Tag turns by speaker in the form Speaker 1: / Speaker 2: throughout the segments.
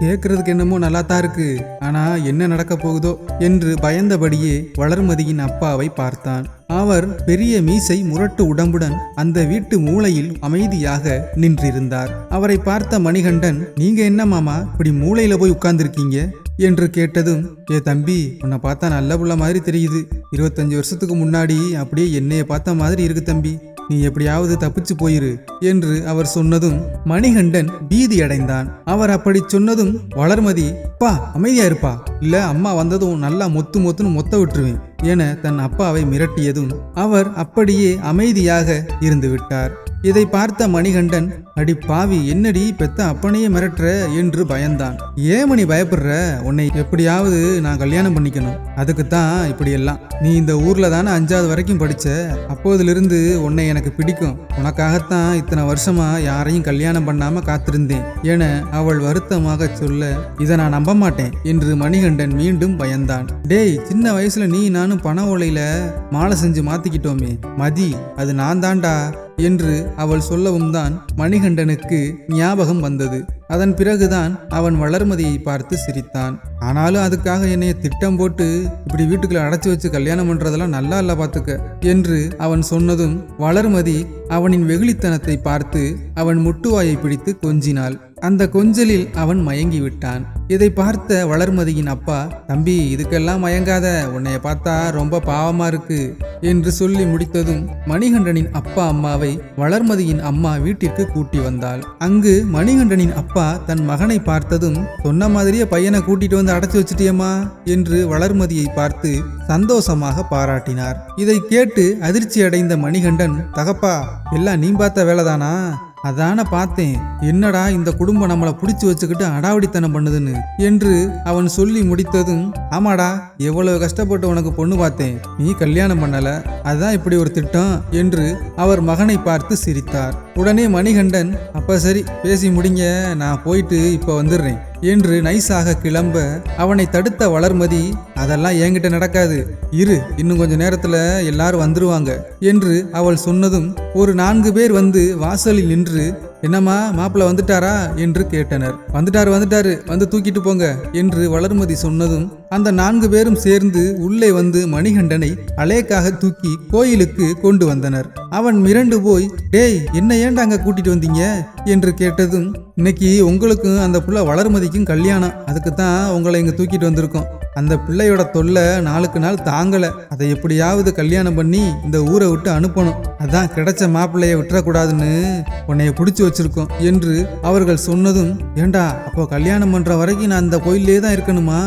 Speaker 1: கேட்கறதுக்கு என்னமோ நல்லா தான் இருக்கு. ஆனா என்ன நடக்க போகுதோ என்று பயந்தபடியே வளர்மதியின் அப்பாவை பார்த்தான். அவர் பெரிய மீசை முரட்டு உடம்புடன் அந்த வீட்டு மூலையில் அமைதியாக நின்றிருந்தார். அவரை பார்த்த மணிகண்டன் நீங்க என்ன மாமா இப்படி மூளையில போய் உட்கார்ந்துருக்கீங்க? என்று கேட்டதும் ஏ தம்பி உன்னை பார்த்தா நல்ல புள்ள மாதிரி தெரியுது. இருபத்தஞ்சு வருஷத்துக்கு முன்னாடி அப்படியே என்னைய பார்த்த மாதிரி இருக்கு தம்பி. நீ எப்படியாவது தப்பிச்சு போயிரு என்று அவர் சொன்னதும் மணிகண்டன் பீதி அடைந்தான். அவர் அப்படி சொன்னதும் வளர்மதி பா அமைதியா இருப்பா. இல்ல அம்மா வந்ததும் நல்லா மொத்து மொத்துன்னு மொத்த விட்டுருவேன் என தன் அப்பாவை மிரட்டியதும் அவர் அப்படியே அமைதியாக இருந்து விட்டார். இதை பார்த்த மணிகண்டன் அடி பாவி என்னடி பெத்த அப்பனையே மிரட்டுற? என்று பயந்தான். ஏன் மணி பயப்படுற? உன்னை எப்படியாவது நான் கல்யாணம் பண்ணிக்கணும். அதுக்கு தான் நீ இந்த ஊர்ல தானே அஞ்சாவது வரைக்கும் படிச்ச? அப்போதிலிருந்து உன்னை எனக்கு பிடிக்கும். உனக்காகத்தான் இத்தனை வருஷமா யாரையும் கல்யாணம் பண்ணாம காத்திருந்தேன். என அவள் வருத்தமாக சொல்ல இதை நான் நம்ப மாட்டேன். என்று மணிகண்டன் மீண்டும் பயந்தான். டேய் சின்ன வயசுல நீ நானும் பண ஓலையில மாலை செஞ்சு மாத்திக்கிட்டோமே. மதி அது நான் தான்டா. என்று அவள் சொல்லவும் தான் மணிகண்டனுக்கு ஞாபகம் வந்தது. அதன் பிறகுதான் அவன் வளர்மதியை பார்த்து சிரித்தான். ஆனாலும் அதுக்காக என்னைய திட்டம் போட்டு இப்படி வீட்டுக்குள்ள அடைச்சி வச்சு கல்யாணம் பண்றதெல்லாம் நல்லா இல்ல பாத்துக்க என்று அவன் சொன்னதும் வளர்மதி அவனின் வெகுளித்தனத்தை பார்த்து அவன் முட்டுவாயை பிடித்து கொஞ்சினாள். அந்த கொஞ்சலில் அவன் மயங்கி விட்டான் இதை பார்த்த வளர்மதியின் அப்பா தம்பி இதுக்கெல்லாம் மயங்காத. உன்னைய பார்த்தா ரொம்ப பாவமா இருக்கு என்று சொல்லி முடித்ததும் மணிகண்டனின் அப்பா அம்மாவை வளர்மதியின் அம்மா வீட்டிற்கு கூட்டி வந்தாள். அங்கு மணிகண்டனின் அப்பா தன் மகனை பார்த்ததும் சொன்ன மாதிரியே பையனை கூட்டிட்டு வந்து அடைச்சு வச்சிட்டியம்மா என்று வளர்மதியை பார்த்து சந்தோஷமாக பாராட்டினார். இதை கேட்டு அதிர்ச்சி அடைந்த மணிகண்டன் தகப்பா எல்லாம் நீ பார்த்த வேலைதானா? அதான பார்த்தேன். என்னடா இந்த குடும்பம் நம்மளை பிடிச்சி வச்சுக்கிட்டு அடாவடித்தனம் பண்ணுதுன்னு? என்று அவன் சொல்லி முடித்ததும் ஆமாடா எவ்வளவு கஷ்டப்பட்டு உனக்கு பொண்ணு பார்த்தேன். நீ கல்யாணம் பண்ணல அதான் இப்படி ஒரு திட்டம் என்று அவர் மகனை பார்த்து சிரித்தார். உடனே மணிகண்டன் அப்ப சரி பேசி முடிங்க நான் போயிட்டு இப்ப வந்துடுறேன் என்று நைஸாக கிளம்ப அவனை தடுத்த வளர்மதி அதெல்லாம் என்கிட்ட நடக்காது இரு இன்னும் கொஞ்ச நேரத்துல எல்லாரும் வந்துருவாங்க என்று அவள் சொன்னதும் ஒரு நான்கு பேர் வந்து வாசலில் நின்று என்னம்மா மாப்பிள்ள வந்துட்டாரா? என்று கேட்டனர். வந்துட்டாரு வந்துட்டாரு. வந்து தூக்கிட்டு போங்க என்று வளர்மதி சொன்னதும் அந்த நான்கு பேரும் சேர்ந்து உள்ளே வந்து மணிகண்டனை அலேக்காக தூக்கி கோயிலுக்கு கொண்டு வந்தனர். அவன் மிரண்டு போய் டேய் என்ன ஏன்டா அங்க கூட்டிட்டு வந்தீங்க? என்று கேட்டதும் இன்னைக்கு உங்களுக்கும் அந்த புள்ள வளர்மதிக்கும் கல்யாணம். அதுக்கு தான் உங்களை இங்க தூக்கிட்டு வந்திருக்கோம். அந்த பிள்ளையோட தொல்லை நாளுக்கு நாள் தாங்கலை. அதை எப்படியாவது கல்யாணம் பண்ணி இந்த ஊரை விட்டு அனுப்பணும். அதான் கிடைச்ச மாப்பிள்ளைய விட்டுறக்கூடாதுன்னு உன்னைய பிடிச்சி வச்சிருக்கோம் என்று அவர்கள் சொன்னதும் ஏண்டா அப்போ கல்யாணம் பண்ணுற வரைக்கும் நான் அந்த கோயிலே தான் இருக்கணுமா?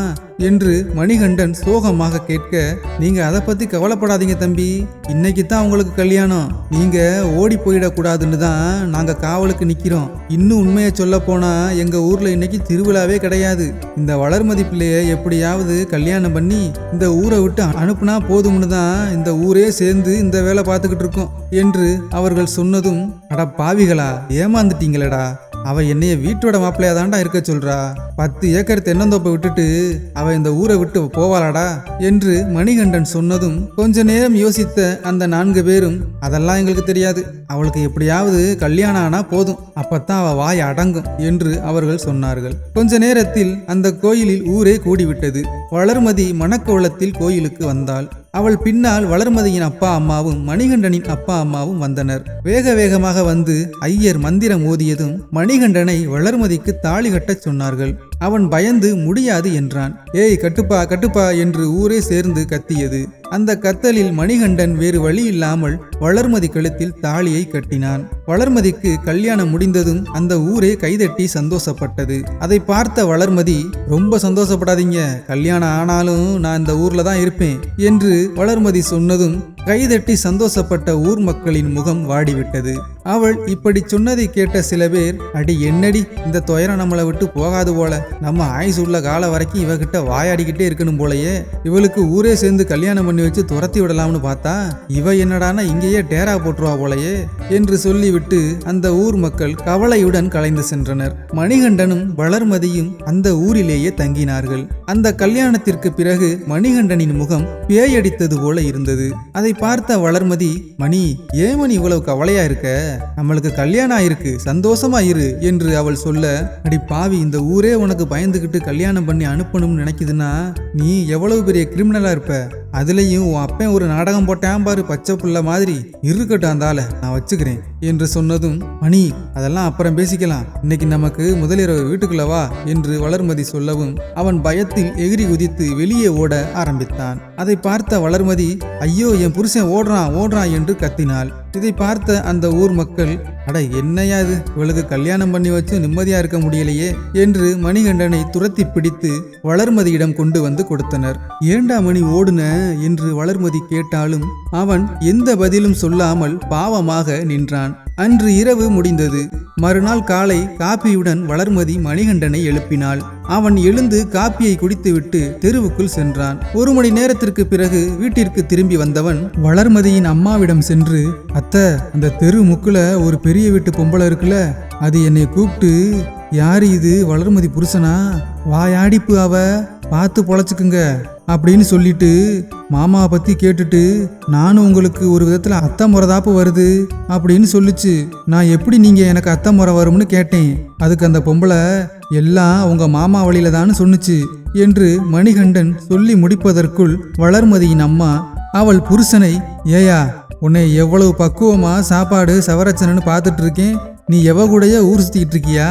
Speaker 1: என்று மணிகண்டன் சோகமாக கேட்க நீங்க அதை பத்தி கவலைப்படாதீங்க தம்பி. இன்னைக்கு தான் உங்களுக்கு கல்யாணம். நீங்க ஓடி போயிடக்கூடாதுன்னு தான் நாங்க காவலுக்கு நிக்கிறோம். இன்னும் உண்மையை சொல்ல போனா எங்க ஊர்ல இன்னைக்கு திருவிழாவே கிடையாது. இந்த வளர்மதி பிள்ளைய எப்படியாவது கல்யாணம் பண்ணி இந்த ஊரை விட்டு அனுப்புனா போதும்னு தான் இந்த ஊரே சேர்ந்து இந்த வேலை பார்த்துக்கிட்டு இருக்கோம் என்று அவர்கள் சொன்னதும் அட பாவிகளா ஏமாந்துட்டீங்களடா. அவ என்னைய வீட்டோட மாப்பிள்ளையா தாண்டா இருக்க சொல்றா. பத்து ஏக்கர் தென்னந்தோப்பை விட்டுட்டு அவ இந்த ஊரை விட்டு போவாளாடா என்று மணிகண்டன் சொன்னதும் கொஞ்ச நேரம் யோசித்த அந்த நான்கு பேரும் அதெல்லாம் எங்களுக்கு தெரியாது. அவளுக்கு எப்படியாவது கல்யாணம் ஆனா போதும். அப்பத்தான் அவ வாய் அடங்கும் என்று அவர்கள் சொன்னார்கள். கொஞ்ச நேரத்தில் அந்த கோயிலில் ஊரே கூடிவிட்டது. வளர்மதி மணக்கோலத்தில் கோயிலுக்கு வந்தாள். அவள் பின்னால் வளர்மதியின் அப்பா அம்மாவும் மணிகண்டனின் அப்பா அம்மாவும் வந்தனர். வேக வேகமாக வந்து ஐயர் மந்திரம் ஓதியதும் மணிகண்டனை வளர்மதிக்கு தாலி கட்டச் சொன்னார்கள். அவன் பயந்து முடியாது என்றான். ஏய் கட்டுப்பா கட்டுப்பா என்று ஊரே சேர்ந்து கத்தியது. அந்த கத்தலில் மணிகண்டன் வேறு வழி இல்லாமல் வளர்மதி கழுத்தில் தாலியை கட்டினான். வளர்மதிக்கு கல்யாணம் முடிந்ததும் அந்த ஊரே கைதட்டி சந்தோஷப்பட்டது. அதை பார்த்த வளர்மதி ரொம்ப சந்தோஷப்படாதீங்க. கல்யாணம் ஆனாலும் நான் இந்த ஊர்ல தான் இருப்பேன் என்று வளர்மதி சொன்னதும் கைதட்டி சந்தோஷப்பட்ட ஊர் மக்களின் முகம் வாடிவிட்டது. அவள் இப்படி சொன்னதை கேட்ட சில பேர் அடி என்னடி இந்த துயரம் நம்மளை விட்டு போகாது போல. நம்ம ஆயுசு உள்ள காலம் வரைக்கும் இவகிட்ட வாயாடிக்கிட்டே இருக்கணும் போலயே. இவளுக்கு ஊரே சேர்ந்து கல்யாணம் பண்ணி வச்சு துரத்தி விடலாம்னு பார்த்தா இவ என்னடானா இங்கேயே டேரா போட்டுருவா போலயே என்று சொல்லிவிட்டு அந்த ஊர் மக்கள் கவலையுடன் கலைந்து சென்றனர். மணிகண்டனும் வளர்மதியும் அந்த ஊரிலேயே தங்கினார்கள். அந்த கல்யாணத்திற்கு பிறகு மணிகண்டனின் முகம் பேயடித்தது போல இருந்தது. அதை பார்த்த வளர்மதி மணி ஏமணி இவ்வளவு கவலையா இருக்க? நம்மளுக்கு கல்யாணம் ஆயிருக்கு சந்தோஷமா இரு என்று அவள் சொல்ல அடி பாவி இந்த ஊரே உனக்கு பயந்துகிட்டு கல்யாணம் பண்ணி அனுப்பணும்னு நினைக்குதுன்னா நீ எவ்வளவு பெரிய கிரிமினலா இருப்ப? அதுலயும் உன் அப்பன் ஒரு நாடகம் போட்டேன் பாரு பச்சை புள்ள மாதிரி. இருக்கட்டும் அந்தால நான் வச்சுக்கிறேன் என்று சொன்னதும் மணி அதெல்லாம் அப்புறம் பேசிக்கலாம். இன்னைக்கு நமக்கு முதலிரவு வீட்டுக்குள்ள வா என்று வளர்மதி சொல்லவும் அவன் பயத்தில் எகிரி குதித்து வெளியே ஓட ஆரம்பித்தான். அதை பார்த்த வளர்மதி ஐயோ என் புருஷன் ஓடுறான் ஓடுறான் என்று கத்தினாள். இதை பார்த்த அந்த ஊர் மக்கள் அட என்னையா இது? இவளுக்கு கல்யாணம் பண்ணி வச்சு நிம்மதியா இருக்க முடியலையே என்று மணிகண்டனை துரத்தி பிடித்து வளர்மதியிடம் கொண்டு வந்து கொடுத்தனர். ஏண்டா மணி ஓடுன? என்று வளர்மதி கேட்டாலும் அவன் எந்த பதிலும் சொல்லாமல் பாவமாக நின்றான். அன்று இரவு முடிந்தது. மறுநாள் காலை காப்பியுடன் வளர்மதி மணிகண்டனை எழுப்பினாள். அவன் எழுந்து காப்பியை குடித்துவிட்டு தெருவுக்குள் சென்றான். ஒரு மணி நேரத்திற்கு பிறகு வீட்டிற்கு திரும்பி வந்தவன் வளர்மதியின் அம்மாவிடம் சென்று அத்தை அந்த தெரு முக்குல ஒரு பெரிய வீட்டு பொம்பளை இருக்குல்ல அது என்னை கூப்பிட்டு யார் இது? வளர்மதி புருஷனா? வாயாடிப்பு அவ. பார்த்து பொழைச்சிக்குங்க. அப்படின்னு சொல்லிட்டு மாமாவை பற்றி கேட்டுட்டு நானும் உங்களுக்கு ஒரு விதத்தில் அத்தை முறைதாப்பு வருது. அப்படின்னு சொல்லுச்சு. நான் எப்படி நீங்கள் எனக்கு அத்தை முறை வரும்னு கேட்டேன். அதுக்கு அந்த பொம்பளை எல்லாம் உங்கள் மாமா வழியில தான் சொன்னுச்சு என்று மணிகண்டன் சொல்லி முடிப்பதற்குள் வளர்மதியின் அம்மா அவள் புருஷனை ஏயா உன்னை எவ்வளவு பக்குவமா சாப்பாடு சவரச்சனன்னு பார்த்துட்டு இருக்கேன் நீ எவ கூடைய ஊர் சுத்திக்கிட்டு இருக்கியா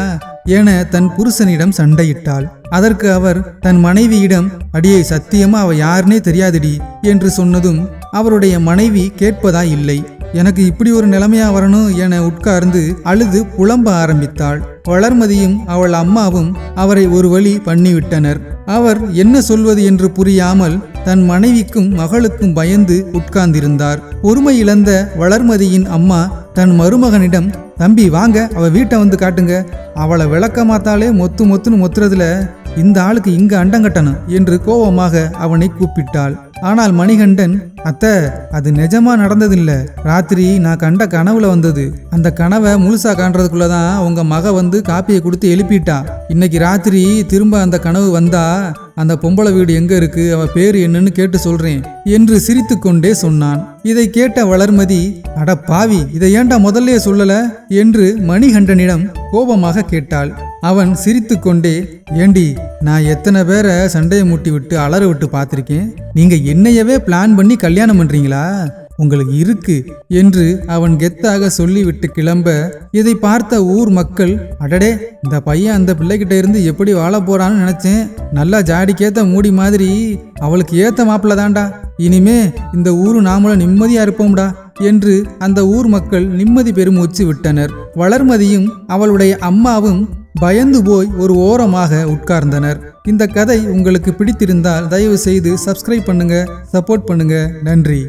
Speaker 1: என தன் புருஷனிடம் சண்டையிட்டாள். அதற்கு அவர் தன் மனைவியிடம் அடியே சத்தியமா அவ யாருனே தெரியாதடி என்று சொன்னதும் அவருடைய மனைவி கேட்பதா இல்லை. எனக்கு இப்படி ஒரு நிலைமையா வரணும் என உட்கார்ந்து அழுது புலம்ப ஆரம்பித்தாள். வளர்மதியும் அவள் அம்மாவும் அவரை ஒரு வழி பண்ணிவிட்டனர். அவர் என்ன சொல்வது என்று புரியாமல் தன் மனைவிக்கும் மகளுக்கும் பயந்து உட்கார்ந்திருந்தார். பொறுமை இழந்த வளர்மதியின் அம்மா தன் மருமகனிடம் தம்பி வாங்க அவ வீட்டை வந்து காட்டுங்க. அவளை விளக்கமாத்தாலே மொத்து மொத்துன்னு மொத்துறதுல இந்த ஆளுக்கு இங்க அண்டங்கட்டணும் என்று கோபமாக அவனை கூப்பிட்டாள். ஆனால் மணிகண்டன் அத்த அது நிஜமா நடந்ததில்ல. ராத்திரி நான் கண்ட கனவுல வந்தது. அந்த கனவை முழுசா காண்றதுக்குள்ளதான் உங்க மக வந்து காப்பியை கொடுத்து எழுப்பிட்டா. இன்னைக்கு ராத்திரி திரும்ப அந்த கனவு வந்தா அந்த பொம்பளை வீடு எங்க இருக்கு? அவ பேரு என்னன்னு கேட்டு சொல்றேன் என்று சிரித்துக்கொண்டே சொன்னான். இதை கேட்ட வளர்மதி அட பாவி இதை ஏன்டா முதல்லயே சொல்லல? என்று மணிகண்டனிடம் கோபமாக கேட்டாள். அவன் சிரித்துக்கொண்டே ஏண்டி நான் எத்தனை பேரை சண்டையை மூட்டி விட்டு அலற விட்டு பார்த்துருக்கேன்? நீங்கள் என்னையவே பிளான் பண்ணி கல்யாணம் பண்ணுறீங்களா உங்களுக்கு இருக்கு என்று அவன் கெத்தாக சொல்லிவிட்டு கிளம்ப இதை பார்த்த ஊர் மக்கள் அடடே இந்த பையன் அந்த பிள்ளைகிட்ட இருந்து எப்படி வாழ போறான்னு நினைச்சேன். நல்லா ஜாடிக்கேத்த மூடி மாதிரி அவளுக்கு ஏத்த மாப்பிள்ள தான்டா. இனிமே இந்த ஊரு நாமளும் நிம்மதியா இருப்போம்டா என்று அந்த ஊர் மக்கள் நிம்மதி பெருமூச்சு விட்டனர். வளர்மதியும் அவளுடைய அம்மாவும் பயந்து போய் ஒரு ஓரமாக உட்கார்ந்தனர். இந்த கதை உங்களுக்கு பிடித்திருந்தால் தயவு செய்து சப்ஸ்கிரைப் பண்ணுங்க சப்போர்ட் பண்ணுங்க. நன்றி.